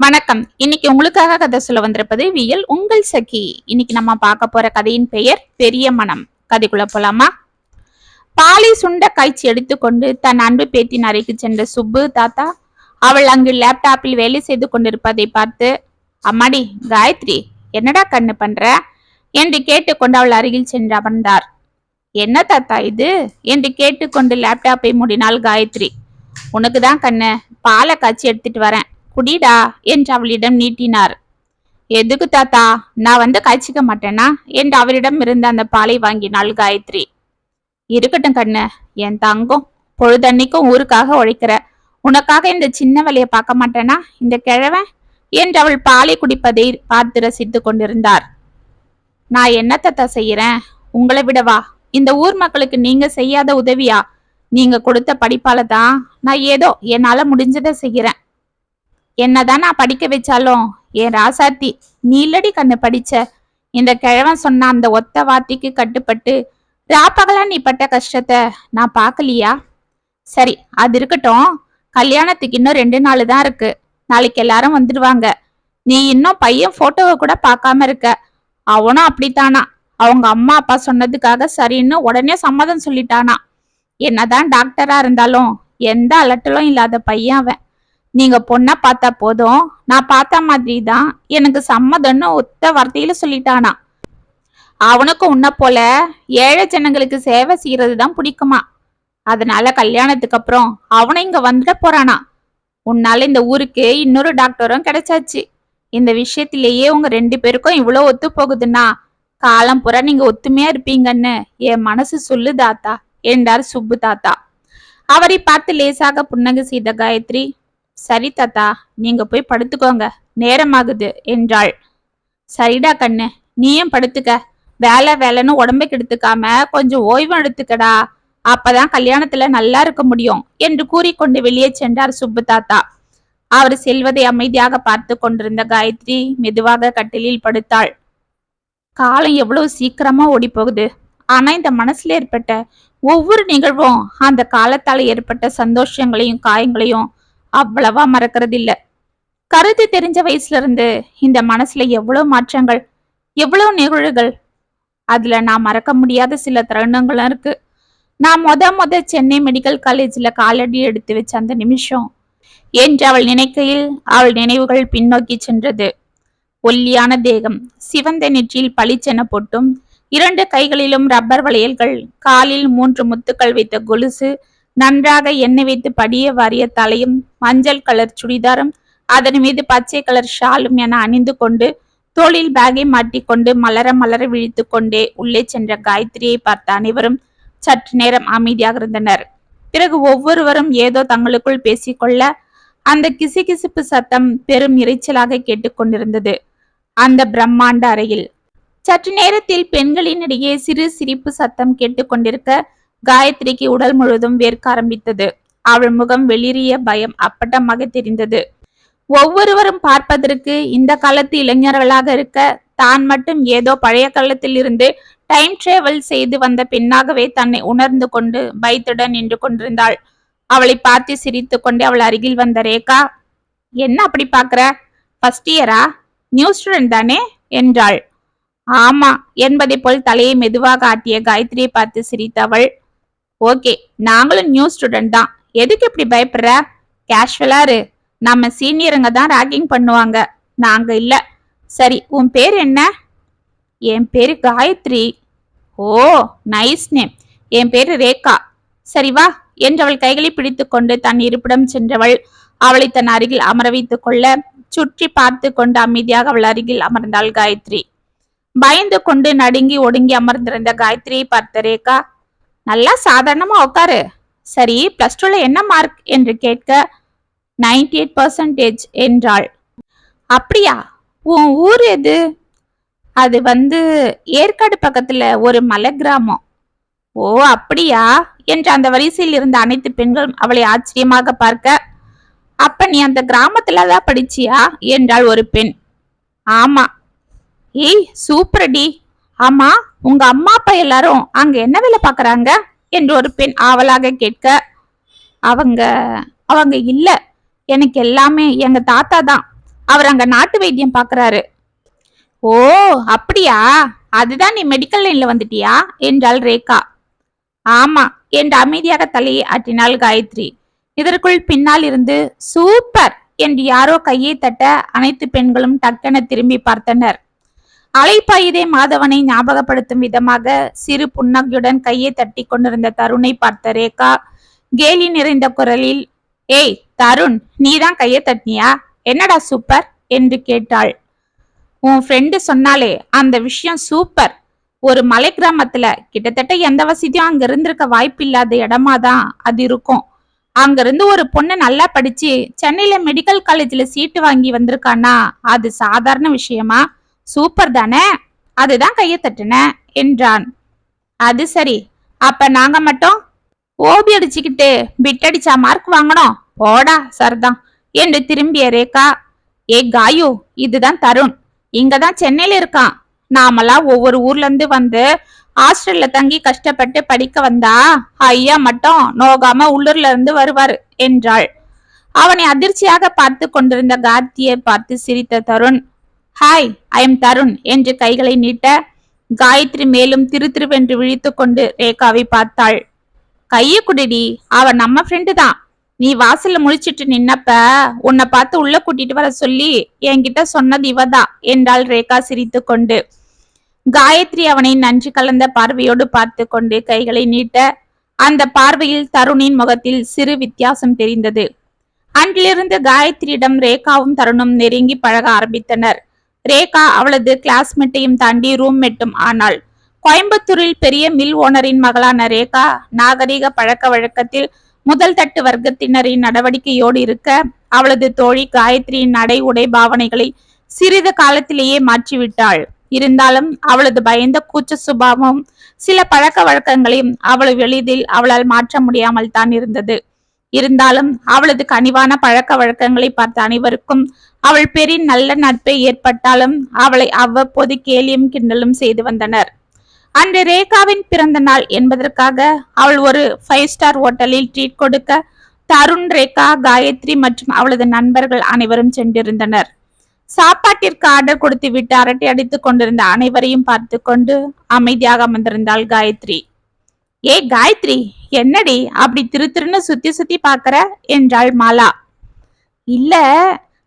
வணக்கம். இன்னைக்கு உங்களுக்காக கதை சொல்ல வந்திருப்பது வியல் உங்கள் சகி. இன்னைக்கு நம்ம பார்க்க போற கதையின் பெயர் பெரிய மனம். கதைக்குள்ள போலாமா? பாலை சுண்ட காய்ச்சி எடுத்துக்கொண்டு தன் அன்பு பேத்தின் அறைக்கு சென்ற சுப்பு தாத்தா அவள் அங்கு லேப்டாப்பில் வேலை செய்து கொண்டிருப்பதை பார்த்து அம்மாடி காயத்ரி என்னடா கண்ணு பண்ற? என்று கேட்டுக்கொண்டு அவள் அருகில் சென்று அமர்ந்தார். என்ன தாத்தா இது? என்று கேட்டுக்கொண்டு லேப்டாப்பை மூடினாள் காயத்ரி. உனக்கு தான் கண்ணு. பாலை காய்ச்சி எடுத்துட்டு வரேன். குடிடா என்று அவளிடம் நீட்டினார். எதுக்கு தாத்தா? நான் வந்து காய்ச்சிக்க மாட்டேனா? என்று அவரிடம் இருந்த அந்த பாலை வாங்கினாள் காயத்ரி. இருக்கட்டும் கண்ணு என் தங்கம் பொழுதன்னைக்கும் ஊருக்காக உழைக்கிற. உனக்காக இந்த சின்ன வேலையை பார்க்க மாட்டேனா இந்த கிழவன்? என்று அவள் பாலை குடிப்பதை பார்த்து ரசித்து கொண்டிருந்தார். நான் என்ன தாத்தா செய்யறேன்? உங்களை விடவா? இந்த ஊர் மக்களுக்கு நீங்க செய்யாத உதவியா? நீங்க கொடுத்த படிப்பால தான் நான் ஏதோ என்னால முடிஞ்சதை செய்யறேன். என்னதான் நான் படிக்க வச்சாலும் என் ராசாத்தி நீ இல்லடி கண்ணு படிச்ச. இந்த கிழவன் சொன்ன அந்த ஒத்த வார்த்தைக்கு கட்டுப்பட்டு ராப்பகலா நீ பட்ட கஷ்டத்தை நான் பார்க்கலையா சரி அது இருக்கட்டும். கல்யாணத்துக்கு இன்னும் ரெண்டு நாள் தான் இருக்கு. நாளைக்கு எல்லாரும் வந்துடுவாங்க நீ இன்னும் பையன் போட்டோவை கூட பார்க்காம இருக்க. அவனும் அப்படித்தானா? அவங்க அம்மா அப்பா சொன்னதுக்காக சரின்னு உடனே சம்மதம் சொல்லிட்டானா? என்னதான் டாக்டரா இருந்தாலும் எந்த அலட்டலும் இல்லாத பையன் அவன். நீங்க பொண்ணா பார்த்தா போதும். நான் பார்த்த மாதிரி தான் எனக்கு சம்மதம்னு ஒத்த வார்த்தையில சொல்லிட்டானா. அவனுக்கும் உன்ன போல ஏழை ஜனங்களுக்கு சேவை செய்யறது தான் பிடிக்குமா? அதனால கல்யாணத்துக்கு அப்புறம் அவனும் இங்க வந்துட போறானா? உன்னால இந்த ஊருக்கு இன்னொரு டாக்டரும் கிடைச்சாச்சு. இந்த விஷயத்திலேயே உங்க ரெண்டு பேருக்கும் இவ்வளவு ஒத்து போகுதுன்னா காலம் புற நீங்க ஒத்துமையா இருப்பீங்கன்னு என் மனசு சொல்லு தாத்தா. என்றார் சுப்பு தாத்தா. அவரை பார்த்து லேசாக புன்னகை செய்த காயத்ரி சரி தாத்தா நீங்க போய் படுத்துக்கோங்க. நேரமாகுது என்றாள். சரிடா கண்ணு நீயும் படுத்துக்க. வேலை வேலைன்னு உடம்பை கெடுத்துக்காம கொஞ்சம் ஓய்வு எடுத்துக்கடா. அப்பதான் கல்யாணத்துல நல்லா இருக்க முடியும் என்று கூறிக்கொண்டு வெளியே சென்றார் சுப்பு தாத்தா. அவர் செல்வதை அமைதியாக பார்த்து கொண்டிருந்த காயத்ரி மெதுவாக கட்டிலில் படுத்தாள். காலம் எவ்வளவு சீக்கிரமா ஓடி போகுது ஆனா இந்த மனசுல ஏற்பட்ட ஒவ்வொரு நிகழ்வும் அந்த காலத்தால ஏற்பட்ட சந்தோஷங்களையும் காயங்களையும் அவ்வளவா மறக்கிறது இல்ல கருத்து தெரிஞ்ச வயசுல இருந்து இந்த மனசுல எவ்வளவு மாற்றங்கள் எவ்வளவு நிகழ்வுகள் அதுல நான் மறக்க முடியாத சில தருணங்களும் இருக்கு. நான் மொத மொத சென்னை மெடிக்கல் காலேஜ்ல காலடி எடுத்து வச்ச அந்த நிமிஷம் என்று அவள் நினைக்கையில் அவள் நினைவுகள் பின்னோக்கி சென்றது. ஒல்லியான தேகம் சிவந்த நெற்றியில் பளிச்சென பொட்டும் இரண்டு கைகளிலும் ரப்பர் வளையல்கள் காலில் மூன்று முத்துக்கள் வைத்த கொலுசு நன்றாக எண்ணெய் வைத்து படிய வாரிய தலையும் மஞ்சள் கலர் சுடிதாரும் அதன் மீது பச்சை கலர் ஷாலும் என அணிந்து கொண்டு தோளில் பேகை மாட்டிக்கொண்டு மலர மலர விழித்து கொண்டே உள்ளே சென்ற காயத்ரியை பார்த்த அனைவரும் சற்று நேரம் அமைதியாக இருந்தனர். பிறகு ஒவ்வொருவரும் ஏதோ தங்களுக்குள் பேசிக்கொள்ள அந்த கிசுகிசுப்பு சத்தம் பெரும் இரைச்சலாக கேட்டுக்கொண்டிருந்தது அந்த பிரம்மாண்ட அறையில் சற்று நேரத்தில் பெண்களினிடையே சிறு சிரிப்பு சத்தம் கேட்டுக்கொண்டிருக்க காயத்ரிக்கு உடல் முழுவதும் வேர்க்க ஆரம்பித்தது. அவள் முகம் வெளிரிய பயம் அப்பட்டமாக தெரிந்தது. ஒவ்வொருவரும் பார்ப்பதற்கு இந்த காலத்து இளைஞர்களாக இருக்க தான் மட்டும் ஏதோ பழைய காலத்தில் இருந்து டைம் டிராவல் செய்து வந்த பெண்ணாகவே தன்னை உணர்ந்து கொண்டு பயத்துடன் நின்று கொண்டிருந்தாள். அவளை பார்த்து சிரித்து கொண்டு அவள் அருகில் வந்த ரேகா என்ன அப்படி பாக்குற ஃபர்ஸ்ட் இயரா நியூ ஸ்டூடெண்ட் தானே? என்றாள். ஆமா என்பதை போல் தலையை மெதுவாக ஆட்டிய காயத்ரியை பார்த்து சிரித்தவள் ஓகே நாங்களும் நியூ ஸ்டூடெண்ட் தான். எதுக்கு இப்படி பயப்படுற? கேஷுவலா இரு. நம்ம சீனியருங்க தான் ராகிங் பண்ணுவாங்க. நாங்க இல்ல. சரி உன் பேர் என்ன? என் பேரு காயத்ரி. ஓ நைஸ் நேம் என் பேரு ரேகா. சரி வா என்று அவள் கைகளை பிடித்துக்கொண்டு தன் இருப்பிடம் சென்றவள் அவளை தன் அருகில் அமர வைத்துக் கொள்ள சுற்றி பார்த்து கொண்டு அமைதியாக அவள் அருகில் அமர்ந்தாள் காயத்ரி. பயந்து கொண்டு நடுங்கி ஒடுங்கி அமர்ந்திருந்த காயத்ரியை பார்த்த ரேகா நல்லா சாதாரணமா உட்காரு சரி பிளஸ் டூல என்ன மார்க் என்று கேட்க நைன்டி எயிட் பர்சன்டேஜ் என்றாள். அப்படியா? உன் ஊர் எது? அது வந்து ஏற்காடு பக்கத்துல ஒரு மலை கிராமம். ஓ அப்படியா? என்று அந்த வரிசையில் இருந்த அனைத்து பெண்களும் அவளை ஆச்சரியமாக பார்க்க அப்ப நீ அந்த கிராமத்துல தான் படிச்சியா? என்றாள் ஒரு பெண். ஆமா. ஏய் சூப்பரடி ஆமா உங்க அம்மா அப்பா எல்லாரும் அங்க என்ன வேலை பாக்குறாங்க என்று ஒரு பெண் ஆவலாக கேட்க அவங்க அவங்க இல்ல. எனக்கு எல்லாமே எங்க தாத்தா தான். அவர் அங்க நாட்டு வைத்தியம் பாக்குறாரு ஓ அப்படியா? அதுதான் நீ மெடிக்கல் லைன்ல வந்துட்டியா? என்றாள் ரேகா. ஆமா என்று அமைதியாக தலையை ஆட்டினாள் காயத்ரி. இதற்குள் பின்னால் இருந்து சூப்பர்! என்று யாரோ கையை தட்ட அனைத்து பெண்களும் டக்கென திரும்பி பார்த்தனர். அலைப்பாயுதே மாதவனை ஞாபகப்படுத்தும் விதமாக சிறு புன்னகையுடன் கையை தட்டி கொண்டிருந்த தருணை பார்த்த ரேகா கேலி நிறைந்த குரலில் ஏய் தருண் நீதான் கையை தட்டினியா? என்னடா சூப்பர்? என்று கேட்டாள். உன் ஃப்ரெண்டு சொன்னாலே அந்த விஷயம் சூப்பர். ஒரு மலை கிராமத்துல கிட்டத்தட்ட எந்த வசதியும் அங்க இருந்திருக்க வாய்ப்பில்லாத இடமா தான் அது இருக்கும். அங்கிருந்து ஒரு பொண்ணு நல்லா படிச்சு சென்னையில மெடிக்கல் காலேஜ்ல சீட்டு வாங்கி வந்திருக்கானா? அது சாதாரண விஷயமா? சூப்பர் தானே அதுதான் கையை தட்டினேன் என்றான். அது சரி. அப்ப நாங்க மட்டும் ஓபி அடிச்சுக்கிட்டு பிட் அடிச்சா மார்க் வாங்கணும்? போடா சர்தான் என்று திரும்பிய ரேகா. ஏ காயு இதுதான் தருண். இங்கதான் சென்னையில இருக்கான். நாமெல்லாம் ஒவ்வொரு ஊர்ல இருந்து வந்து ஹாஸ்டல்ல தங்கி கஷ்டப்பட்டு படிக்க வந்தா ஐயா மட்டும் நோகாம உள்ளூர்ல இருந்து வருவாரு என்றாள். அவனை அதிர்ச்சியாக பார்த்து கொண்டிருந்த கார்த்தியை பார்த்து சிரித்த Tarun hi I am Tarun என்று கைகளை நீட்ட காயத்ரி மேலும் திரு திருவென்று விழித்து கொண்டு ரேகாவை பார்த்தாள். கைய குடிடி அவ நம்ம ஃப்ரெண்டு தான். நீ வாசல்ல முழிச்சிட்டு நின்னப்ப உன்னை பார்த்து உள்ள கூட்டிட்டு வர சொல்லி என்கிட்ட சொன்னது இவதான் என்றாள் ரேகா சிரித்து கொண்டு. காயத்ரி அவனை நன்றி கலந்த பார்வையோடு பார்த்து கொண்டு கைகளை நீட்ட அந்த பார்வையில் தருணின் முகத்தில் சிறு வித்தியாசம் தெரிந்தது. அன்றிலிருந்து காயத்ரியிடம் ரேகாவும் தருணும் நெருங்கி பழக ஆரம்பித்தனர். ரேகா அவளது கிளாஸ்மேட்டையும் தாண்டி ரூம்மேட்டும் ஆனாள். கோயம்புத்தூரில் பெரிய மில் ஓனரின் மகளான ரேகா நாகரிக பழக்க வழக்கத்தில் முதல் தட்டு வர்க்கத்தினரின் நடவடிக்கையோடு இருக்க அவளது தோழி காயத்ரியின் நடை உடை பாவனைகளை சிறிது காலத்திலேயே மாற்றிவிட்டாள். இருந்தாலும் அவளது பயந்த கூச்ச சுபாவம் சில பழக்க வழக்கங்களையும் அவள் எளிதில் அவளால் மாற்ற முடியாமல் தான் இருந்தது. இருந்தாலும் அவளது கனிவான பழக்க வழக்கங்களை பார்த்த அனைவருக்கும் அவள் பெரிய நல்ல நட்பை ஏற்பட்டாலும் அவளை அவ்வப்போது கேலியும் கிண்டலும் செய்து வந்தனர். அன்று ரேகாவின் பிறந்த நாள் என்பதற்காக அவள் ஒரு ஃபைவ் ஸ்டார் ஹோட்டலில் ட்ரீட் கொடுக்க தருண் ரேகா காயத்ரி மற்றும் அவளது நண்பர்கள் அனைவரும் சென்றிருந்தனர். சாப்பாட்டிற்கு ஆர்டர் கொடுத்து விட்டு அரட்டை அடித்துக் கொண்டிருந்த அனைவரையும் பார்த்து கொண்டு அமைதியாக அமர்ந்திருந்தாள் காயத்ரி. ஏ காயத்ரி என்னடி அப்படி திரு திருன்னு சுத்தி சுத்தி பாக்குற என்றாள் மாலா. இல்ல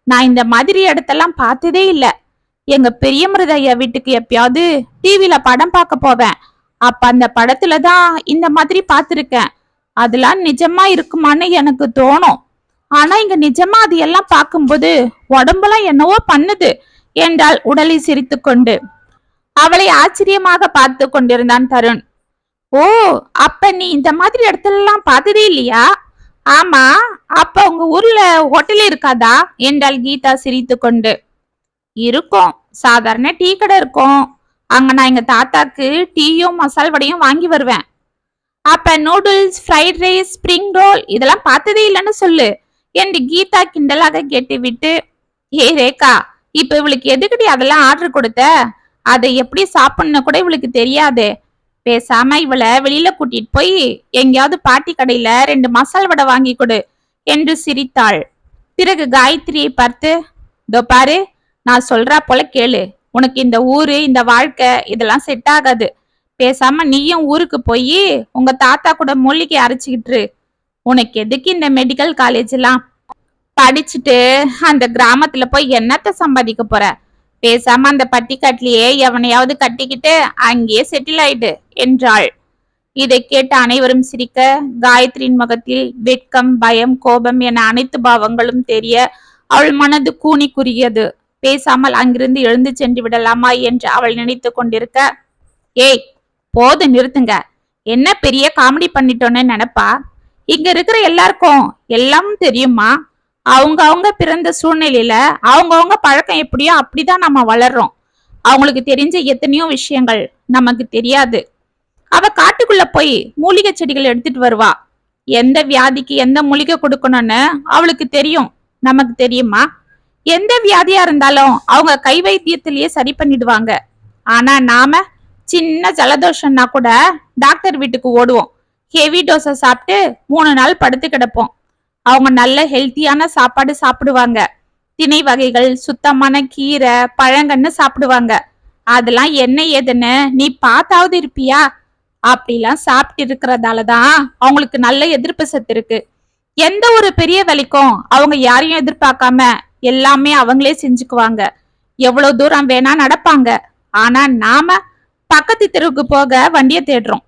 நான் இந்த மாதிரி இடத்தெல்லாம் பார்த்ததே இல்ல. எங்க பெரிய மிருதையா வீட்டுக்கு எப்பயாவது டிவில படம் பார்க்க போவேன். அப்ப அந்த படத்துல தான் இந்த மாதிரி பார்த்துருக்கேன். அதெல்லாம் நிஜமா இருக்குமான்னு எனக்கு தோணும். ஆனா இங்க நிஜமா அது எல்லாம் பார்க்கும்போது உடம்பெல்லாம் என்னவோ பண்ணுது என்றாள் உடலை சிரித்து கொண்டு அவளை ஆச்சரியமாக பார்த்து கொண்டிருந்தான் தருண். ஓ அப்ப நீ இந்த மாதிரி இடத்துலலாம் பார்த்ததே இல்லையா? ஆமா அப்ப உங்க ஊர்ல ஹோட்டல் இருக்காதா? என்றாள் கீதா சிரித்து கொண்டு இருக்கும். சாதாரண டீ கடை இருக்கும். அங்க நான் எங்க தாத்தாக்கு டீயும் மசால் வடையும் வாங்கி வருவேன். அப்ப noodles fried rice spring roll இதெல்லாம் பார்த்ததே இல்லைன்னு சொல்லு என்று கீதா கிண்டலாக கேட்டுவிட்டு. ஏ ரேகா இப்ப இவளுக்கு எதுக்கடி அதெல்லாம் ஆர்டர் கொடுத்த? அதை எப்படி சாப்பிடணும் கூட இவளுக்கு தெரியாது. பேசாம இவளை வெளியில கூட்டிட்டு போய் எங்கேயாவது பாட்டி கடையில ரெண்டு மசால் வடை வாங்கி கொடு என்று சிரித்தாள். பிறகு காயத்ரியை பார்த்து இதோ பாரு நான் சொல்றா போல கேளு. உனக்கு இந்த ஊரு இந்த வாழ்க்கை இதெல்லாம் செட் ஆகாது. பேசாம நீயும் ஊருக்கு போய் உங்க தாத்தா கூட மூலிகை அரைச்சிக்கிட்டு உனக்கு எதுக்கு இந்த மெடிக்கல் காலேஜ் எல்லாம்? படிச்சுட்டு அந்த கிராமத்துல போய் என்னத்த சம்பாதிக்க போற? பேசாம அந்த பட்டிக்காட்டிலேயே எவனையாவது கட்டிக்கிட்டு அங்கேயே செட்டில் ஆயிடு என்றாள். இதை கேட்ட அனைவரும் சிரிக்க காயத்ரியின் முகத்தில் வெட்கம் பயம் கோபம் என அனைத்து பாவங்களும் தெரிய அவள் மனது கூனி குறுகியது. பேசாமல் அங்கிருந்து எழுந்து சென்று விடலாமா என்று அவள் நினைத்து கொண்டிருக்க ஏய் போது நிறுத்துங்க. என்ன பெரிய காமெடி பண்ணிட்டோன்னு நினைப்பா? இங்க இருக்கிற எல்லாருக்கும் எல்லாம் தெரியுமா? அவங்க அவங்க பிறந்த சூழ்நிலையில அவங்கவுங்க பழக்கம் எப்படியோ அப்படிதான் நம்ம வளர்றோம். அவங்களுக்கு தெரிஞ்ச எத்தனையோ விஷயங்கள் நமக்கு தெரியாது. அவ காட்டுக்குள்ள போய் மூலிகை செடிகள் எடுத்துட்டு வருவா. எந்த வியாதிக்கு எந்த மூலிகை கொடுக்கணும்னு அவளுக்கு தெரியும். நமக்கு தெரியுமா? எந்த வியாதியா இருந்தாலும் அவங்க கை வைத்தியத்திலேயே சரி பண்ணிடுவாங்க. ஆனா நாம சின்ன ஜலதோஷம்னா கூட டாக்டர் வீட்டுக்கு ஓடுவோம். ஹெவி டோஸை சாப்பிட்டு மூணு நாள் படுத்து கிடப்போம். அவங்க நல்ல ஹெல்த்தியான சாப்பாடு சாப்பிடுவாங்க. திணை வகைகள் சுத்தமான கீரை பழங்கன்னு சாப்பிடுவாங்க. அதெல்லாம் என்ன ஏதுன்னு நீ பார்த்தாவது இருப்பியா? அப்படிலாம் சாப்பிட்டு இருக்கிறதால தான் அவங்களுக்கு நல்ல எதிர்ப்பு சத்து இருக்கு. எந்த ஒரு பெரிய வேலைக்கும் அவங்க யாரையும் எதிர்பார்க்காம எல்லாமே அவங்களே செஞ்சுக்குவாங்க. எவ்வளவு தூரம் வேணா நடப்பாங்க. ஆனா நாம பக்கத்து தெருவுக்கு போக வண்டியை தேடுறோம்.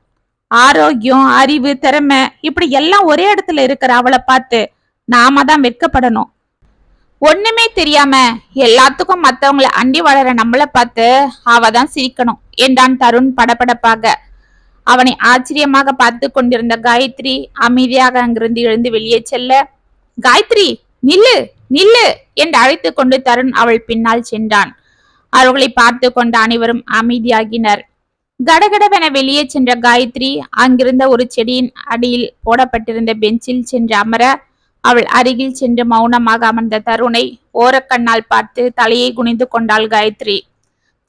ஆரோக்கியம் அறிவு திறமை இப்படி எல்லாம் ஒரே இடத்துல இருக்கிற அவளை பார்த்து நாம தான் வெட்கப்படணும். ஒண்ணுமே தெரியாம எல்லாத்துக்கும் மத்தவங்கள அண்டி வளர நம்மள பார்த்து அவ தான் சிரிக்கணும் என்றான் தருண் படபடப்பாக. அவனை ஆச்சரியமாக பார்த்து கொண்டிருந்த காயத்ரி அமைதியாக அங்கிருந்து எழுந்து வெளியே செல்ல காயத்ரி நில்லு நில்லு என்று அழைத்து கொண்டு தருண் அவள் பின்னால் சென்றான். அவர்களை பார்த்து கொண்ட அனைவரும் அமைதியாகினர். கடகடவென வெளியே சென்ற காயத்ரி அங்கிருந்த ஒரு செடியின் அடியில் போடப்பட்டிருந்த பெஞ்சில் சென்று அமர அவள் அருகில் சென்று மௌனமாக அமர்ந்த தருணை ஓரக்கண்ணால் பார்த்து தலையை குனிந்து கொண்டாள் காயத்ரி.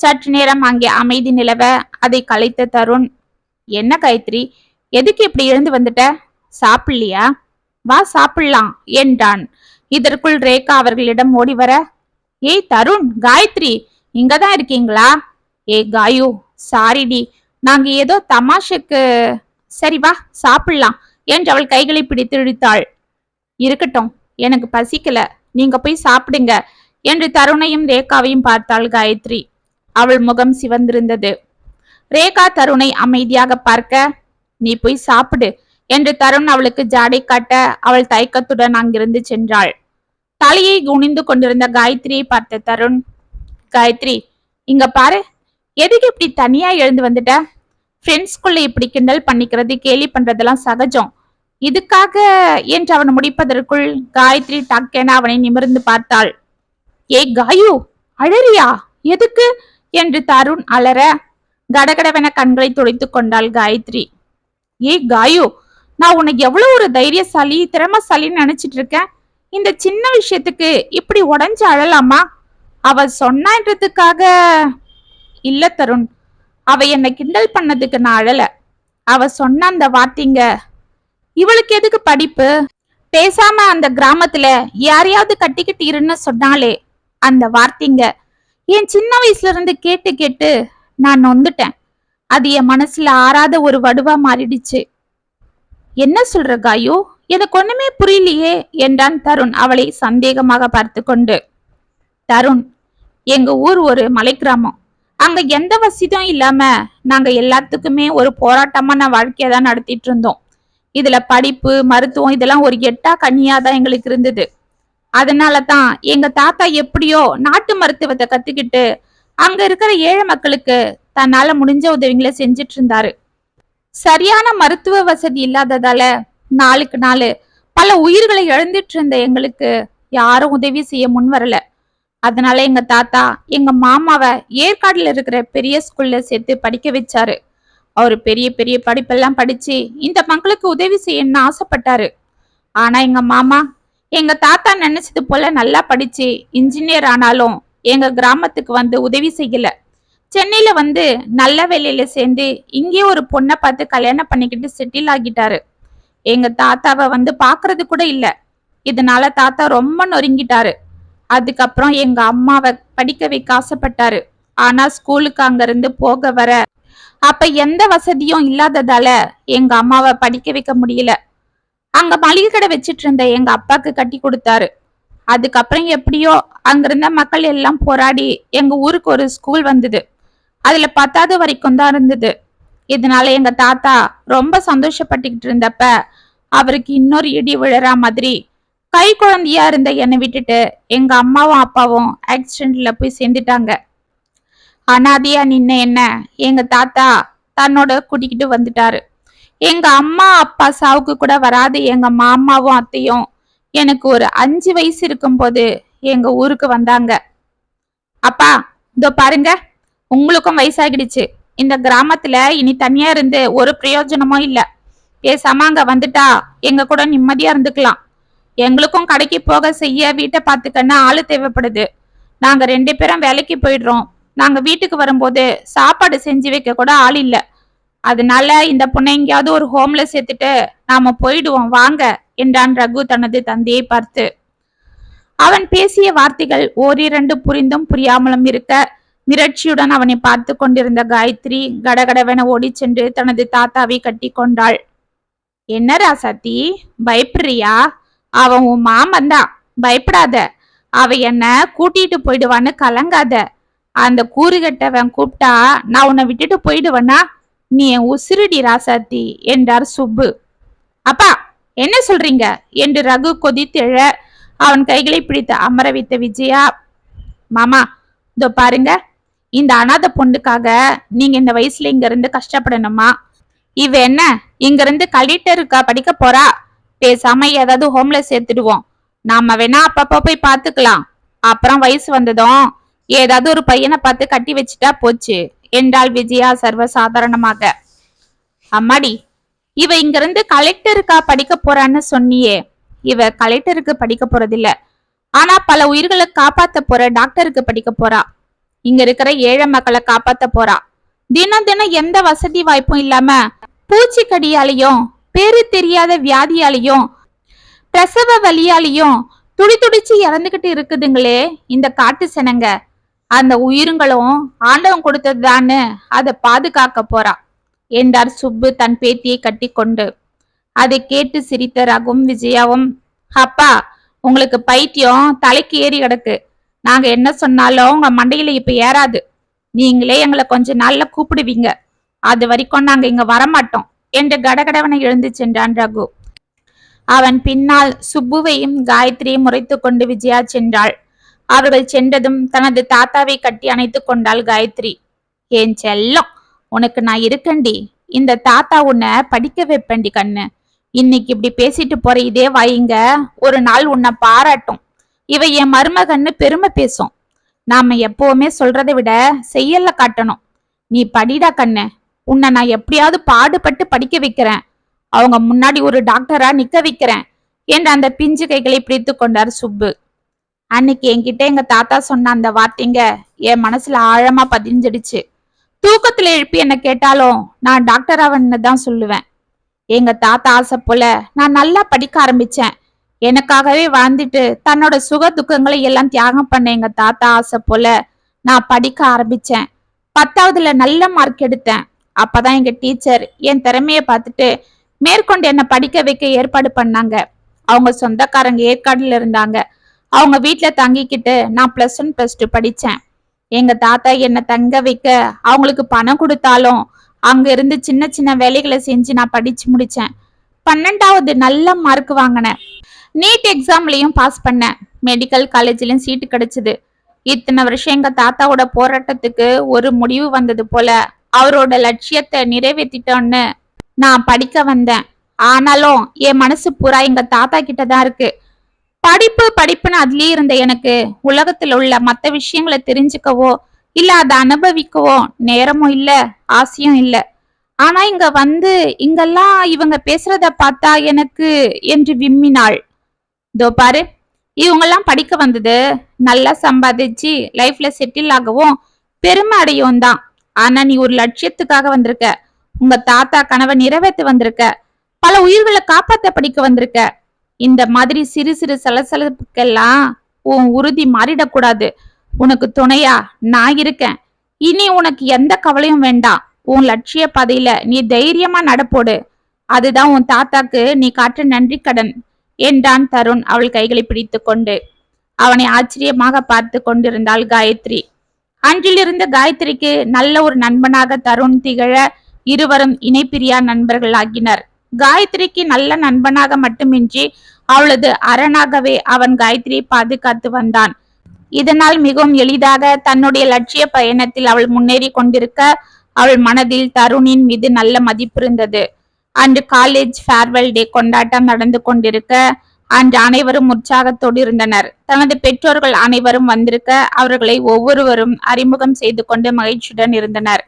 சற்று நேரம் அங்கே அமைதி நிலவ அதை கலைத்த தருண் என்ன காயத்ரி எதுக்கு இப்படி எழுந்து வந்துட்ட? சாப்பிடலையா? வா சாப்பிடலாம் என்றான். இதற்குள் ரேகா அவர்களிடம் ஓடி வர ஏய் தருண் காயத்ரி இங்கதான் இருக்கீங்களா? ஏ காயு சாரிடி நாங்க ஏதோ தமாஷுக்கு சரி வா சாப்பிடலாம் என்று அவள் கைகளை பிடித்து இழுத்தாள். இருக்கட்டும் எனக்கு பசிக்கல நீங்க போய் சாப்பிடுங்க என்று தருணையும் ரேகாவையும் பார்த்தாள் காயத்ரி. அவள் முகம் சிவந்திருந்தது. ரேகா தருணை அமைதியாக பார்க்க நீ போய் சாப்பிடு என்று தருண் அவளுக்கு ஜாடை காட்ட அவள் தயக்கத்துடன் அங்கிருந்து சென்றாள். தலையை குனிந்து கொண்டிருந்த காயத்ரியை பார்த்த தருண் காயத்ரி இங்க பாரு எதுக்கு இப்படி தனியா எழுந்து வந்துட்ட? ஃப்ரெண்ட்ஸ்குள்ள இப்படி கிண்டல் பண்ணிக்கிறது கேலி பண்றதெல்லாம் சகஜம். இதுக்காக என்று அவன் முடிப்பதற்குள் காயத்ரி டக்கென அவனை நிமிர்ந்து பார்த்தாள். ஏய் காயு அழறியா? எதுக்கு? என்று தருண் அலற கடகடவென கண்களை துடைத்துக் கொண்டாள் காயத்ரி. ஏய் காயு நான் உனக்கு எவ்வளவு ஒரு தைரியசாலி திறமசாலின்னு நினைச்சிட்டு இருக்கேன். இந்த சின்ன விஷயத்துக்கு இப்படி உடஞ்சு அழலாமா? அவ சொன்னான்றதுக்காக இல்ல தருண் அவ என்னை கிண்டல் பண்ணதுக்கு நான் அழல அவ சொன்ன அந்த வார்த்தைங்க இவளுக்கு எதுக்கு படிப்பு? பேசாம அந்த கிராமத்துல யாரையாவது கட்டிக்கிட்டு இருன்னு சொன்னாலே. அந்த வார்த்தைங்க என் சின்ன வயசுல இருந்து கேட்டு கேட்டு நான் நொந்துட்டேன். அது என் மனசுல ஆறாத ஒரு வடுவா மாறிடுச்சு. என்ன சொல்ற காயோ? எனக்கு ஒண்ணுமே புரியலையே என்றான் தருண் அவளை சந்தேகமாக பார்த்து கொண்டு தருண் எங்க ஊர் ஒரு மலை கிராமம் அங்க எந்த வசதியும் இல்லாம நாங்க எல்லாத்துக்குமே ஒரு போராட்டமான வாழ்க்கையை தான் நடத்திட்டு இருந்தோம். இதுல படிப்பு மருத்துவம் இதெல்லாம் ஒரு எட்டா கண்ணியா தான் எங்களுக்கு இருந்தது. அதனால தான் எங்க தாத்தா எப்படியோ நாட்டு மருத்துவத்தை கத்துக்கிட்டு அங்க இருக்கிற ஏழை மக்களுக்கு தன்னால முடிஞ்ச உதவிகளை செஞ்சிட்டு இருந்தாரு. சரியான மருத்துவ வசதி இல்லாததால நாளுக்கு நாள் பல உயிர்களை இழந்துட்டு இருந்த எங்களுக்கு யாரும் உதவி செய்ய முன் வரல அதனால எங்க தாத்தா எங்க மாமாவை ஏற்காடுல இருக்கிற பெரிய ஸ்கூல்ல சேர்த்து படிக்க வச்சாரு. அவரு பெரிய பெரிய படிப்பெல்லாம் படிச்சு இந்த மக்களுக்கு உதவி செய்யணும்னு ஆசைப்பட்டாரு. ஆனா எங்க மாமா எங்க தாத்தா நினைச்சது போல நல்லா படிச்சு இன்ஜினியர் ஆனாலும் எங்க கிராமத்துக்கு வந்து உதவி செய்யல. சென்னையில வந்து நல்ல வேலையில சேர்ந்து இங்கே ஒரு பொண்ணை பார்த்து கல்யாணம் பண்ணிக்கிட்டு செட்டில் ஆகிட்டாரு. எங்க தாத்தாவை வந்து பாக்குறது கூட இல்ல. இதனால தாத்தா ரொம்ப நொறுங்கிட்டாரு. அதுக்கப்புறம் எங்க அம்மாவை படிக்க வைக்க ஆசைப்பட்டாரு. ஆனா ஸ்கூலுக்கு அங்கிருந்து போக வர அப்ப எந்த வசதியும் இல்லாததால எங்க அம்மாவை படிக்க வைக்க முடியல. அங்க மளிகை கடை வச்சிட்டு இருந்த எங்க அப்பாக்கு கட்டி கொடுத்தாரு. அதுக்கப்புறம் எப்படியோ அங்கிருந்த மக்கள் எல்லாம் போராடி எங்க ஊருக்கு ஒரு ஸ்கூல் வந்தது. அதுல பத்தாவது வரைக்கும் தான் இருந்தது. இதனால எங்க தாத்தா ரொம்ப சந்தோஷப்பட்டுக்கிட்டு இருந்தப்ப அவருக்கு இன்னொரு இடி விழற மாதிரி கை குழந்தையா இருந்த என்னை விட்டுட்டு எங்க அம்மாவும் அப்பாவும் ஆக்சிடென்ட்ல போய் சேர்ந்துட்டாங்க. அனாதையா நின்ன என்ன எங்க தாத்தா தன்னோட கூட்டிக்கிட்டு வந்துட்டாரு. எங்க அம்மா அப்பா சாவுக்கு கூட வராது எங்க மாமாவும் அத்தையும் எனக்கு ஒரு அஞ்சு வயசு இருக்கும்போது எங்க ஊருக்கு வந்தாங்க. அப்பா இதோ பாருங்க உங்களுக்கும் வயசாகிடுச்சு. இந்த கிராமத்துல இனி தனியா இருந்து ஒரு பிரயோஜனமும் இல்ல. பேசாம அங்க வந்துட்டா எங்க கூட நிம்மதியா இருந்துக்கலாம். எங்களுக்கும் கடைக்கு போக செய்ய வீட்டை பார்த்துக்கன்னு ஆளு தேவைப்படுது. நாங்க ரெண்டு பேரும் வேலைக்கு போயிடுறோம். நாங்க வீட்டுக்கு வரும்போது சாப்பாடு செஞ்சு வைக்க கூட ஆள் இல்ல. அதனால இந்த பொண்ணை எங்கேயாவது ஒரு ஹோம்ல சேர்த்துட்டு நாம போயிடுவோம். வாங்க என்றான் ரகு தனது தந்தையை பார்த்து. அவன் பேசிய வார்த்தைகள் ஓரிரண்டு புரிந்தும் புரியாமலும் இருக்க மிரட்சியுடன் அவனை பார்த்து கொண்டிருந்த காயத்ரி கடகடவென ஓடிச் சென்று தனது தாத்தாவை கட்டி கொண்டாள். என்ன ராசாத்தி? பயப்படுறியா? அவன் உன் மாமன் தான். பயப்படாத. அவ என்ன கூட்டிட்டு போயிடுவான்னு கலங்காத. அந்த கூறுகட்டவன் கூப்பிட்டா நான் உன்னை விட்டுட்டு போயிடுவேனா? நீ என் உசிருடி ராசாத்தி என்றார் சுப்பு. அப்பா என்ன சொல்றீங்க? என்று ரகு கொதித்தெழ அவன் கைகளை பிடித்து அமர வைத்த விஜயா மாமா இதோ பாருங்க. இந்த அனாதை பொண்ணுக்காக நீங்க இந்த வயசுல இங்க இருந்து கஷ்டப்படணுமா? இவ என்ன இங்க இருந்து கலெக்டருக்கா படிக்க போறா? பேசாம ஏதாவது ஹோம்ல சேர்த்துடுவோம். நாம வேணா அப்பப்போ போய் பாத்துக்கலாம் அப்புறம் வயசு வந்ததும் ஏதாவது ஒரு பையனை பார்த்து கட்டி வச்சுட்டா போச்சு. என்றாள் விஜயா சர்வசாதாரணமாக. அம்மாடி இவ இங்க இருந்து கலெக்டருக்கா படிக்க போறான்னு சொன்னியே. இவ கலெக்டருக்கு படிக்க போறதில்ல. ஆனா பல உயிர்களை காப்பாத்த போற டாக்டருக்கு படிக்க போறா. இங்க இருக்கிற ஏழை மக்களை காப்பாத்த போறா. தினம் தினம் எந்த வசதி வாய்ப்பும் இல்லாம பூச்சிக்கடியாலையும் பேரு தெரியாத வியாதியாலையும் பிரசவ வலியாலையும் துடி துடிச்சு இறந்துகிட்டு இருக்குதுங்களே இந்த காட்டு சனங்க. அந்த உயிருங்களும் ஆண்டவன் கொடுத்ததுதான்னு அதை பாதுகாக்க போறா. என்றார் சுப்பு தன் பேத்தியை கட்டிக்கொண்டு. அதை கேட்டு சிரித்த ரகும் விஜயாவும் அப்பா உங்களுக்கு பைத்தியம் தலைக்கு ஏறி கிடக்கு. நாங்க என்ன சொன்னாலும் உங்க மண்டையில இப்ப ஏறாது. நீங்களே எங்களை கொஞ்ச நாள்ல கூப்பிடுவீங்க. அது வரைக்கும் நாங்க இங்க வரமாட்டோம். என்று கடகடவனை எழுந்து சென்றான் ரகு. அவன் பின்னால் சுப்புவையும் காயத்ரியும் முறைத்து கொண்டு விஜயா சென்றாள். அவர்கள் சென்றதும் தனது தாத்தாவை கட்டி அணைத்து கொண்டாள் காயத்ரி. ஏன் செல்லம் உனக்கு நான் இருக்கண்டி இந்த தாத்தா உன்னை படிக்க வைப்பேன்டி கண்ணு. இன்னைக்கு இப்படி பேசிட்டு போற இதே வாயிங்க ஒரு நாள் உன்னை பாராட்டும். இவ என் மருமகன்னு பெருமை பேசும். நாம எப்பவுமே சொல்றதை விட செய்யல காட்டணும். நீ படிடா கண்ணு. உன்னை நான் எப்படியாவது பாடுபட்டு படிக்க வைக்கிறேன். அவங்க முன்னாடி ஒரு டாக்டரா நிக்க வைக்கிறேன் என்று அந்த பிஞ்சு கைகளை பிடித்து கொண்டார் சுப்பு. அன்னைக்கு என்கிட்ட எங்க தாத்தா சொன்ன அந்த வார்த்தைங்க என் மனசுல ஆழமா பதிஞ்சிடுச்சு. தூக்கத்துல எழுப்பி என்ன கேட்டாலும் நான் டாக்டர் ஆவன்னு தான் சொல்லுவேன். எங்க தாத்தா ஆசை போல நான் நல்லா படிக்க ஆரம்பிச்சேன். எனக்காகவே வாழ்ந்துட்டு தன்னோட சுக துக்கங்களை எல்லாம் தியாகம் பண்ண எங்க தாத்தா ஆசை போல நான் படிக்க ஆரம்பிச்சேன். பத்தாவதுல நல்ல மார்க் எடுத்தேன். அப்பதான் எங்க டீச்சர் என் திறமைய பார்த்துட்டு மேற்கொண்டு என்ன படிக்க வைக்க ஏற்பாடு பண்ணாங்க. அவங்க சொந்தக்காரங்க ஏற்காடுல இருந்தாங்க. அவங்க வீட்டுல தங்கிக்கிட்டு நான் பிளஸ் ஒன் பிளஸ் டூ படிச்சேன். எங்க தாத்தா என்னை தங்க வைக்க அவங்களுக்கு பணம் கொடுத்தாலும் அங்க இருந்து சின்ன சின்ன வேலைகளை செஞ்சு நான் படிச்சு முடிச்சேன். பன்னெண்டாவது நல்ல மார்க் வாங்கினேன். நீட் எக்ஸாம்லயும் பாஸ் பண்ணேன். மெடிக்கல் காலேஜ்லயும் சீட்டு கிடைச்சது. இத்தனை வருஷம் எங்க தாத்தாவோட போராட்டத்துக்கு ஒரு முடிவு வந்தது போல அவரோட லட்சியத்தை நிறைவேற்றிட்டோன்னு நான் படிக்க வந்தேன். ஆனாலும் என் மனசு பூரா எங்க தாத்தா கிட்ட தான் இருக்கு. படிப்பு படிப்புன்னு அதுலயே இருந்த எனக்கு உலகத்துல உள்ள மற்ற விஷயங்களை தெரிஞ்சுக்கவோ இல்ல அதை அனுபவிக்கவோ நேரமும் இல்ல ஆசையும் இல்ல. ஆனா இங்க வந்து இங்கெல்லாம் இவங்க பேசுறத பார்த்தா எனக்கு என்று விம்மினாள். இதோ பாரு இவங்கெல்லாம் படிக்க வந்தது நல்லா சம்பாதிச்சு லைஃப்ல செட்டில் ஆகவும் பெருமை அடையும் தான் ஆனா நீ ஒரு லட்சியத்துக்காக வந்திருக்க. உங்க தாத்தா கனவை நிறைவேற்ற வந்திருக்க. பல உயிர்களை காப்பாத்த படிக்க வந்திருக்க. இந்த மாதிரி சிறு சிறு சலசலப்புக்கெல்லாம் உன் உறுதி மாறிடக்கூடாது. உனக்கு துணையா நான் இருக்கேன். இனி உனக்கு எந்த கவலையும் வேண்டாம். உன் லட்சிய பாதையில நீ தைரியமா நடப்போடு. அதுதான் உன் தாத்தாக்கு நீ காற்ற நன்றி கடன் என்றான் தருண் அவள் கைகளை பிடித்து கொண்டு அவனை ஆச்சரியமாக பார்த்து கொண்டிருந்தாள் காயத்ரி. அன்றிலிருந்து காயத்ரிக்கு நல்ல ஒரு நண்பனாக தருண் திகழ இருவரும் இணைப்பிரியா நண்பர்கள் ஆகினர் காயத்ரிக்கு நல்ல நண்பனாக மட்டுமின்றி அவளது அரணாகவே அவன் காயத்ரியை பாதுகாத்து வந்தான். இதனால் மிகவும் எளிதாக தன்னுடைய லட்சிய பயணத்தில் அவள் முன்னேறி கொண்டிருக்க அவள் மனதில் தருணின் மீது நல்ல மதிப்பு இருந்தது. அன்று காலேஜ் ஃபேர்வெல் டே கொண்டாட்டம் நடந்து கொண்டிருக்க அன்று அனைவரும் உற்சாகத்தோடு இருந்தனர். தனது பெற்றோர்கள் அனைவரும் வந்திருக்க அவர்களை ஒவ்வொருவரும் அறிமுகம் செய்து கொண்டு மகிழ்ச்சியுடன் இருந்தனர்.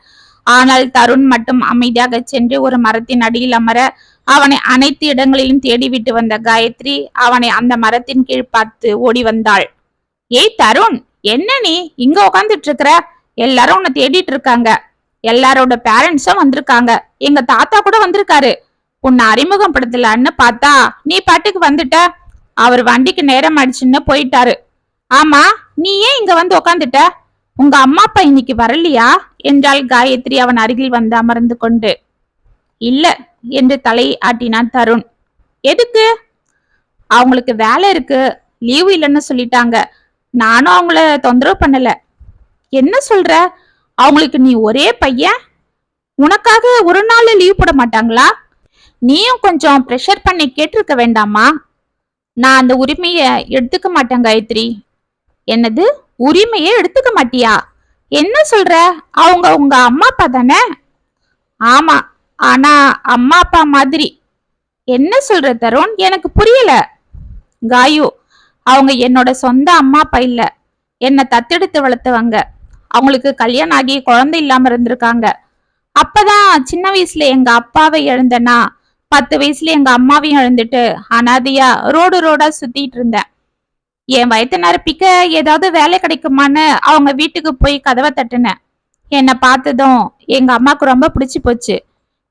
ஆனால் தருண் மட்டும் அமைதியாக சென்று ஒரு மரத்தின் அடியில் அமர அவனை அனைத்து இடங்களிலும் தேடிவிட்டு வந்த காயத்ரி அவனை அந்த மரத்தின் கீழ் பார்த்து ஓடி வந்தாள். ஏய் தருண் என்ன நீ? இங்க உட்காந்துட்டு இருக்கிற எல்லாரும் உன்னை தேடிட்டு இருக்காங்க எல்லாரோட பேரண்ட்ஸும் வந்திருக்காங்க. எங்க தாத்தா கூட வந்திருக்காரு. உன்னை அறிமுகப்படுத்தலான்னு பார்த்தா நீ பாட்டுக்கு வந்துட்ட. அவர் வண்டிக்கு நேரம் ஆயிடுச்சுன்னு போயிட்டாரு. ஆமா நீ ஏன் இங்க வந்து உக்காந்துட்ட? உங்க அம்மா அப்பா இன்னைக்கு வரலையா? என்றாள் காயத்ரி அவன் அருகில் வந்து அமர்ந்து கொண்டு. இல்ல என்று தலை ஆட்டினான் தருண். எதுக்கு? அவங்களுக்கு வேலை இருக்கு லீவு இல்லைன்னு சொல்லிட்டாங்க. நானும் அவங்கள தொந்தரவு பண்ணல. என்ன சொல்ற? அவங்களுக்கு நீ ஒரே பையன்? உனக்காக ஒரு நாள் லீவ் போட மாட்டாங்களா? நீயும் கொஞ்சம் ப்ரெஷர் பண்ணி கேட்டிருக்க வேண்டாமா? நான் அந்த உரிமையை எடுத்துக்க மாட்டேன் காயத்ரி. என்னது? உரிமையை எடுத்துக்க மாட்டியா? என்ன சொல்ற? அவங்க உங்க அம்மா அப்பா தானே? ஆமா ஆனா அம்மா அப்பா மாதிரி. என்ன சொல்ற தருண்? எனக்கு புரியல. காயு அவங்க என்னோட சொந்த அம்மா அப்பா இல்ல. என்னை தத்தெடுத்து வளர்த்தவங்க. அவங்களுக்கு கல்யாணம் ஆகி குழந்தை இல்லாம இருந்திருக்காங்க. அப்பதான் சின்ன வயசுல எங்க அப்பாவை இழந்தனா? பத்து வயசுல எங்க அம்மாவையும் இழந்துட்டு அனாதையா ரோடு ரோடா சுத்திட்டு இருந்தேன். என் வயத்தை நிரப்பிக்க ஏதாவது வேலை கிடைக்குமான்னு அவங்க வீட்டுக்கு போய் கதவை தட்டினேன். என்னை பார்த்ததும் எங்க அம்மாவுக்கு ரொம்ப பிடிச்சி போச்சு.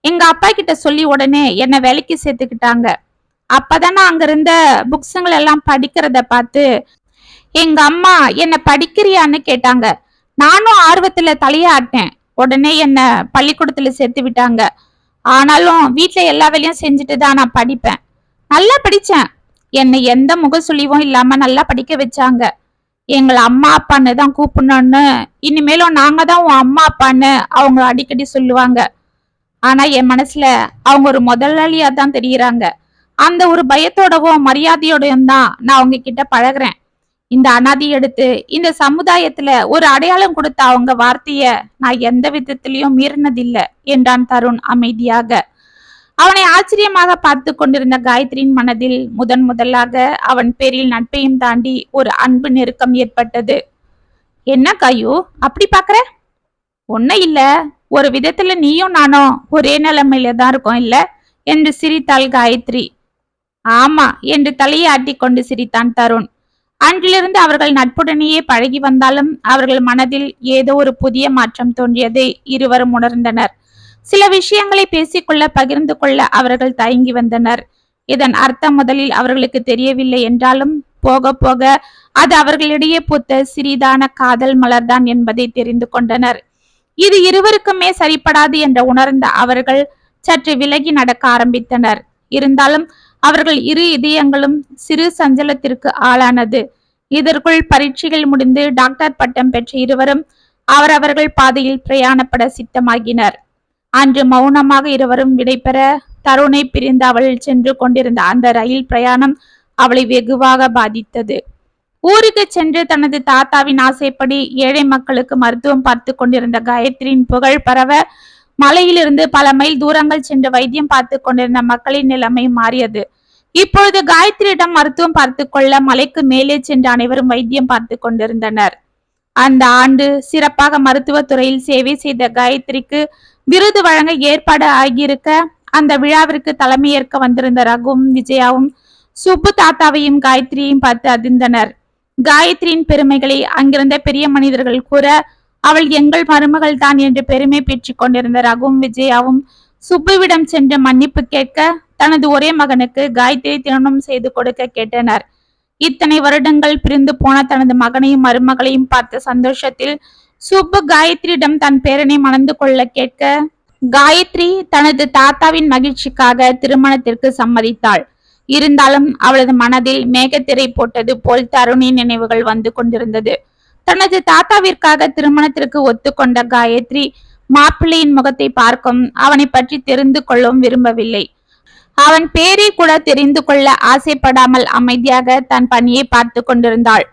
எங்க அப்பா கிட்ட சொல்லி உடனே என்னை வேலைக்கு சேர்த்துக்கிட்டாங்க. அப்பதான் நான் அங்க இருந்த புக்ஸுங்களை எல்லாம் படிக்கிறத பார்த்து எங்க அம்மா என்ன படிக்கிறியான்னு கேட்டாங்க. நானும் ஆர்வத்துல தலையாட்டேன் உடனே என்ன பள்ளிக்கூடத்துல சேர்த்து விட்டாங்க. ஆனாலும் வீட்டுல எல்லா வேலையும் செஞ்சுட்டு தான் நான் படிப்பேன். நல்லா படிச்சேன். என்னை எந்த முகசுழிவும் இல்லாம நல்லா படிக்க வச்சாங்க. எங்களை அம்மா அப்பான்னு தான் கூப்பிடணும்னு இனிமேலும் நாங்க தான் உன் அம்மா அப்பான்னு அவங்க அடிக்கடி சொல்லுவாங்க. ஆனா என் மனசுல அவங்க ஒரு முதலாளியா தான் தெரியுறாங்க. அந்த ஒரு பயத்தோடவும் மரியாதையோடவும் தான் நான் அவங்க கிட்ட பழகுறேன். இந்த அனாதி எடுத்து இந்த சமுதாயத்துல ஒரு அடையாளம் கொடுத்த அவங்க வார்த்தைய நான் எந்த விதத்திலையும் மீறினதில்லை என்றான் தருண் அமைதியாக. அவனை ஆச்சரியமாக பார்த்து கொண்டிருந்த காயத்ரியின் மனதில் முதன் முதலாக அவன் பேரில் நட்பையும் தாண்டி ஒரு அன்பு நெருக்கம் ஏற்பட்டது. என்ன காயு? அப்படி பாக்குற ஒன்னும் இல்ல. ஒரு விதத்துல நீயும் நானும் ஒரே நிலைமையில தான் இருக்கோம் இல்ல? என்று சிரித்தாள் காயத்ரி. ஆமா என்று தலையை ஆட்டி கொண்டு சிரித்தான் தருண். அன்றிலிருந்து அவர்கள் நட்புடனேயே பழகி வந்தாலும் அவர்கள் மனதில் ஏதோ ஒரு புதிய மாற்றம் தோன்றியதை இருவரும் உணர்ந்தனர். சில விஷயங்களை பேசிக்கொள்ள பகிர்ந்து கொள்ள அவர்கள் தயங்கி வந்தனர். இதன் அர்த்தம் முதலில் அவர்களுக்கு தெரியவில்லை என்றாலும் போக போக அது அவர்களிடையே பூத்த சிறிதான காதல் மலர்தான் என்பதை தெரிந்து கொண்டனர். இது இருவருக்குமே சரிப்படாது என்று உணர்ந்த அவர்கள் சற்று விலகி நடக்க ஆரம்பித்தனர். இருந்தாலும் அவர்கள் இரு இதயங்களும் சிறு சஞ்சலத்திற்கு ஆளானது. இதற்குள் பரீட்சைகள் முடிந்து டாக்டர் பட்டம் பெற்ற இருவரும் அவரவர்கள் பாதையில் பிரயாணப்பட சித்தமாகினர். அன்று மௌனமாக இருவரும் விடைபெற தருணை பிரிந்து அவள் சென்று கொண்டிருந்த அந்த ரயில் பிரயாணம் அவளை வெகுவாக பாதித்தது. ஊருக்கு சென்று தனது தாத்தாவின் ஆசைப்படி ஏழை மக்களுக்கு மருத்துவம் பார்த்து கொண்டிருந்த காயத்ரியின் புகழ் பரவ மலையிலிருந்து பல மைல் தூரங்கள் சென்று வைத்தியம் பார்த்து கொண்டிருந்த மக்களின் நிலைமை மாறியது. இப்பொழுது காயத்ரியிடம் மருத்துவம் பார்த்து கொள்ள மலைக்கு மேலே சென்று அனைவரும் வைத்தியம் பார்த்து கொண்டிருந்தனர். அந்த ஆண்டு சிறப்பாக மருத்துவத்துறையில் சேவை செய்த காயத்ரிக்கு விருது வழங்க ஏற்பாடு ஆகியிருக்க அந்த விழாவிற்கு தலைமையேற்க வந்திருந்த ரகுவும் விஜயாவும் சுப்பு தாத்தாவையும் காயத்ரியையும் பார்த்து அதிர்ந்தனர். காயத்ரியின் பெருமைகளை அங்கிருந்த பெரிய மனிதர்கள் கூற அவள் எங்கள் மருமகள் தான் என்று பெருமை பெற்றுக் கொண்டிருந்த ரகுவும் விஜயாவும் சுப்புவிடம் சென்று மன்னிப்பு கேட்க தனது ஒரே மகனுக்கு காயத்ரி திருமணம் செய்து கொடுக்க கேட்டனர். இத்தனை வருடங்கள் பிரிந்து போன தனது மகனையும் மருமகளையும் பார்த்த சந்தோஷத்தில் சுப்பு காயத்ரியிடம் தன் பேரனை மணந்து கொள்ள கேட்க காயத்ரி தனது தாத்தாவின் மகிழ்ச்சிக்காக திருமணத்திற்கு சம்மதித்தாள். இருந்தாலும் அவளது மனதில் மேகத்திரை போட்டது போல் தருணி நினைவுகள் வந்து கொண்டிருந்தது. தனது தாத்தாவிற்காக திருமணத்திற்கு ஒத்துக்கொண்ட காயத்ரி மாப்பிள்ளையின் முகத்தை பார்க்கும் அவனை பற்றி தெரிந்து கொள்ளவும் விரும்பவில்லை. அவன் பேரை கூட தெரிந்து கொள்ள ஆசைப்படாமல் அமைதியாக தன் பணியை பார்த்து கொண்டிருந்தாள்.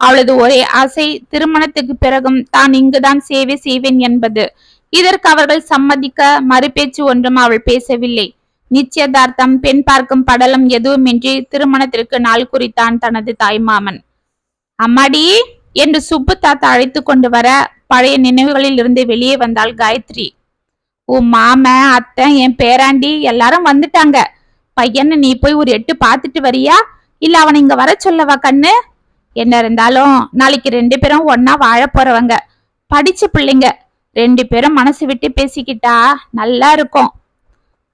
அவளது ஒரே ஆசை திருமணத்துக்கு பிறகும் தான் இங்குதான் சேவை செய்வேன் என்பது. இதற்கு அவர்கள் சம்மதிக்க மறுபேச்சு ஒன்றும் அவள் பேசவில்லை. நிச்சயதார்த்தம் பெண் பார்க்கும் படலம் எதுவுமின்றி திருமணத்திற்கு நாள் குறித்தான் தனது தாய்மாமன். அம்மாடி என்று சுப்பு தாத்தா அழைத்து கொண்டு வர பழைய நினைவுகளில் இருந்து வெளியே வந்தாள் காயத்ரி. உன் மாம அத்தை என் பேராண்டி எல்லாரும் வந்துட்டாங்க. பையனை நீ போய் ஒரு எட்டு பார்த்துட்டு வரியா? இல்ல அவனை இங்க வர சொல்லவா கண்ணு? என்ன இருந்தாலும் நாளைக்கு ரெண்டு பேரும் ஒன்னா வாழ போறவங்க. படிச்ச பிள்ளைங்க. ரெண்டு பேரும் மனசு விட்டு பேசிக்கிட்டா நல்லா இருக்கும்.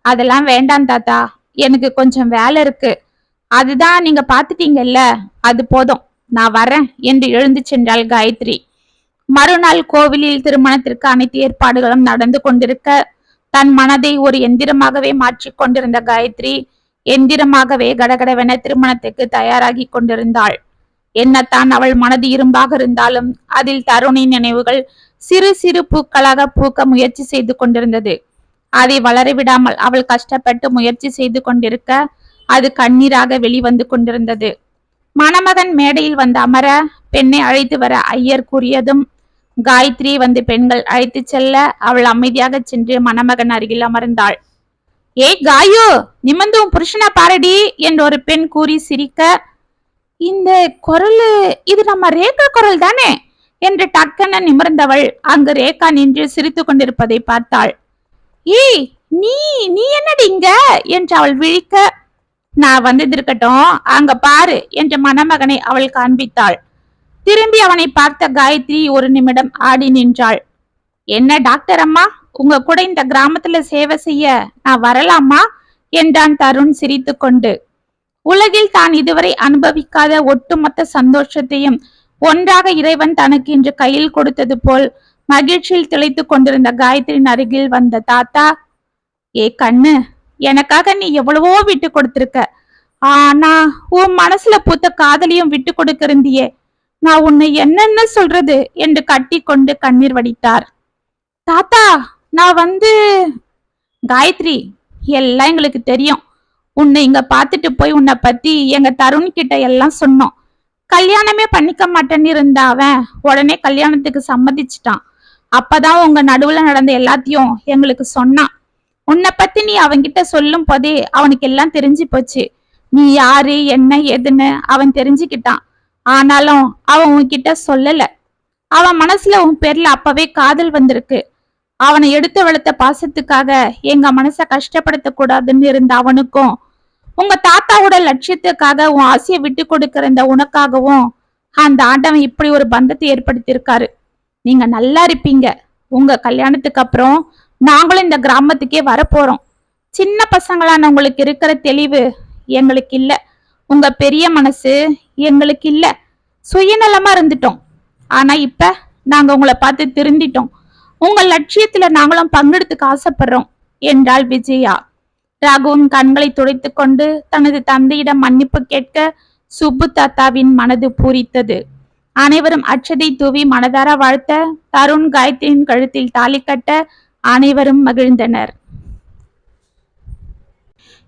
அதெல்லாம் வேண்டாம் தாத்தா. எனக்கு கொஞ்சம் வேலை இருக்கு. அதுதான் நீங்க பாத்துட்டீங்கல்ல அது போதும். நான் வரேன். என்று எழுந்து சென்றாள் காயத்ரி. மறுநாள் கோவிலில் திருமணத்திற்கு அனைத்து ஏற்பாடுகளும் நடந்து கொண்டிருக்க தன் மனதை ஒரு எந்திரமாகவே மாற்றிக் கொண்டிருந்த காயத்ரி எந்திரமாகவே கடகடவென திருமணத்துக்கு தயாராகி கொண்டிருந்தாள். என்னத்தான் அவள் மனது இரும்பாக இருந்தாலும் அதில் தருணின் நினைவுகள் சிறு சிறு பூக்களாக பூக்க முயற்சி செய்து கொண்டிருந்தது. அதை வளரவிடாமல் அவள் கஷ்டப்பட்டு முயற்சி செய்து கொண்டிருக்க அது கண்ணீராக வெளிவந்து கொண்டிருந்தது. மணமகன் மேடையில் வந்து அமர பெண்ணை அழைத்து வர ஐயர் கூறியதும் காயத்ரி வந்து பெண்கள் அழைத்து செல்ல அவள் அமைதியாக சென்று மணமகன் அருகில் அமர்ந்தாள். ஏய் காயோ நிமிந்து உன் புருஷனை பாரடி என்று ஒரு பெண் கூறி சிரிக்க இந்த குரல் இது நம்ம ரேகா குரல் தானே என்று டக்கென நிமிர்ந்தவள் அங்கு ரேகா நின்று சிரித்து கொண்டிருப்பதை பார்த்தாள். ஏய் நீ நீ என்னடி இங்க என்று அவள் விழிக்க நான் வந்தது இருக்கட்டும் அங்க பாரு என்று மணமகனை அவள் காண்பித்தாள். திரும்பி அவனை பார்த்த காயத்ரி ஒரு நிமிடம் ஆடி நின்றாள். என்ன டாக்டர் அம்மா? உங்க கூட இந்த கிராமத்துல சேவை செய்ய நான் வரலாமா? என்றான் தருண் சிரித்து கொண்டு உலகில் தான் இதுவரை அனுபவிக்காத ஒட்டுமொத்த சந்தோஷத்தையும் ஒன்றாக இறைவன் தனக்கு இன்று கையில் கொடுத்தது போல் மகிழ்ச்சியில் திளைத்து கொண்டிருந்த காயத்ரியின் அருகில் வந்த தாத்தா ஏ கண்ணு எனக்காக நீ எவ்வளவோ விட்டு கொடுத்திருக்க. ஆனா உன் மனசுல பூத்த காதலியும் விட்டு கொடுக்கிருந்தியே நான் உன்னை என்னென்ன சொல்றது என்று கட்டி கொண்டு கண்ணீர் வடித்தார். தாத்தா நான் வந்து காயத்ரி எல்லாம் எங்களுக்கு தெரியும். உன்னை இங்க பாத்துட்டு போய் உன்னை பத்தி எங்க தருண் கிட்ட எல்லாம் சொன்னோம். கல்யாணமே பண்ணிக்க மாட்டேன்னு இருந்தா அவன் உடனே கல்யாணத்துக்கு சம்மதிச்சிட்டான். அப்பதான் உங்க நடுவுல நடந்த எல்லாத்தையும் எங்களுக்கு சொன்னான். உன்னை பத்தி நீ அவன்கிட்ட சொல்லும் போதே அவனுக்கு எல்லாம் தெரிஞ்சு போச்சு. நீ யாரு என்ன ஏதுன்னு அவன் தெரிஞ்சுக்கிட்டான். ஆனாலும் அவன் உன்கிட்ட சொல்லல. அவன் மனசுல உன் பேர்ல அப்பவே காதல் வந்திருக்கு. அவனை எடுத்து வளர்த்த பாசத்துக்காக எங்க மனச கஷ்டப்படுத்த கூடாதுன்னு இருந்த அவனுக்கும் உங்க தாத்தாவோட லட்சியத்துக்காக உன் ஆசையை விட்டு கொடுக்கிற இந்த உனக்காகவும் அந்த ஆண்டவன் இப்படி ஒரு பந்தத்தை ஏற்படுத்தியிருக்காரு. நீங்க நல்லா இருப்பீங்க. உங்க கல்யாணத்துக்கு அப்புறம் நாங்களும் இந்த கிராமத்துக்கே வரப்போறோம் சின்ன பசங்களான உங்களுக்கு இருக்கிற தெளிவு எங்களுக்கு இல்லை. உங்க பெரிய மனசு எங்களுக்கு இல்ல. சுயநலமா இருந்துட்டோம். ஆனா இப்ப நாங்க உங்களை பார்த்து திருந்திட்டோம். உங்க லட்சியத்துல நாங்களும் பங்கெடுத்துக்க ஆசைப்படுறோம். என்றாள் விஜயா. ராகுவின் கண்களை துடைத்து கொண்டு தனது தந்தையிடம் மன்னிப்பு கேட்க சுப்பு தாத்தாவின் மனது பூரித்தது. அனைவரும் அச்சதை தூவி மனதார வாழ்த்த தருண் காயத்ரியின் கழுத்தில் தாலி கட்ட அனைவரும் மகிழ்ந்தனர்.